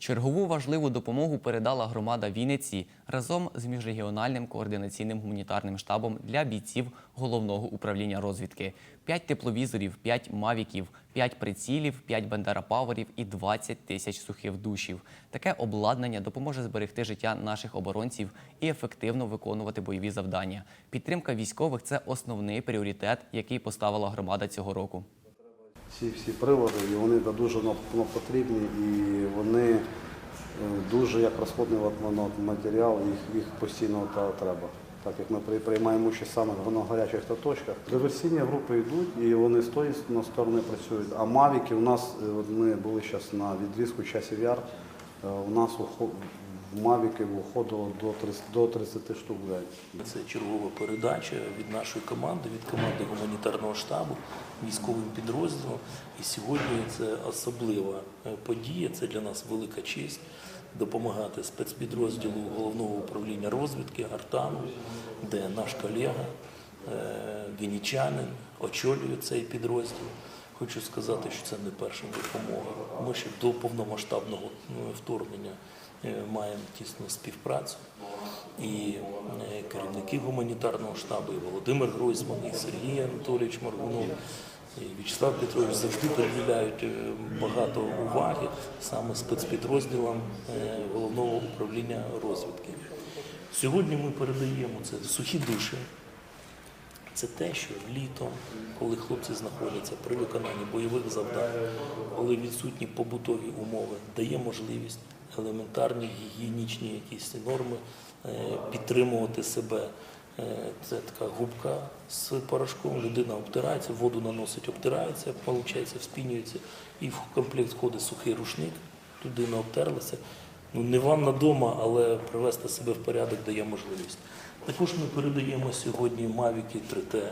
Чергову важливу допомогу передала громада Вінниці разом з міжрегіональним координаційним гуманітарним штабом для бійців головного управління розвідки. 5 тепловізорів, 5 мавіків, 5 прицілів, 5 бандерапаверів і 20 тисяч сухих душів. Таке обладнання допоможе зберегти життя наших оборонців і ефективно виконувати бойові завдання. Підтримка військових це основний пріоритет, який поставила громада цього року. Ці всі приводи, і вони дуже нам потрібні, і вони е, дуже як розходний матеріал, їх, їх постійно треба. Так як ми приймаємо участь саме на гарячих та точках. Диверсійні групи йдуть і вони з тої на сторони працюють. А мавіки у нас, е, ми були зараз на відрізку часів яр, е, у нас в мавіки виходило до 30, до 30 штук в день. Це чергова передача від нашої команди, від команди гуманітарного штабу, військовим підрозділом. І сьогодні це особлива е, подія. Це для нас велика честь допомагати спецпідрозділу головного управління розвідки Артану, де наш колега, е, вінничанин, очолює цей підрозділ. Хочу сказати, що це не перша допомога. Ми ще до повномасштабного е, вторгнення маємо тісну співпрацю. І е, керівники гуманітарного штабу, і Володимир Гройсман, і Сергій Анатолійович Маргунов, і В'ячеслав Петрович завжди приділяють е, багато уваги саме спецпідрозділам е, головного управління розвідки. Сьогодні ми передаємо це сухі душі. Це те, що літом, коли хлопці знаходяться при виконанні бойових завдань, коли відсутні побутові умови, дає можливість елементарні гігієнічні якісь норми е, підтримувати себе. Е, Це така губка з порошком, людина обтирається, воду наносить, обтирається, виходить, вспінюється, і в комплект входить сухий рушник, людина обтерлася. Ну, не ванна вдома, але привести себе в порядок дає можливість. Також ми передаємо сьогодні Mavic 3T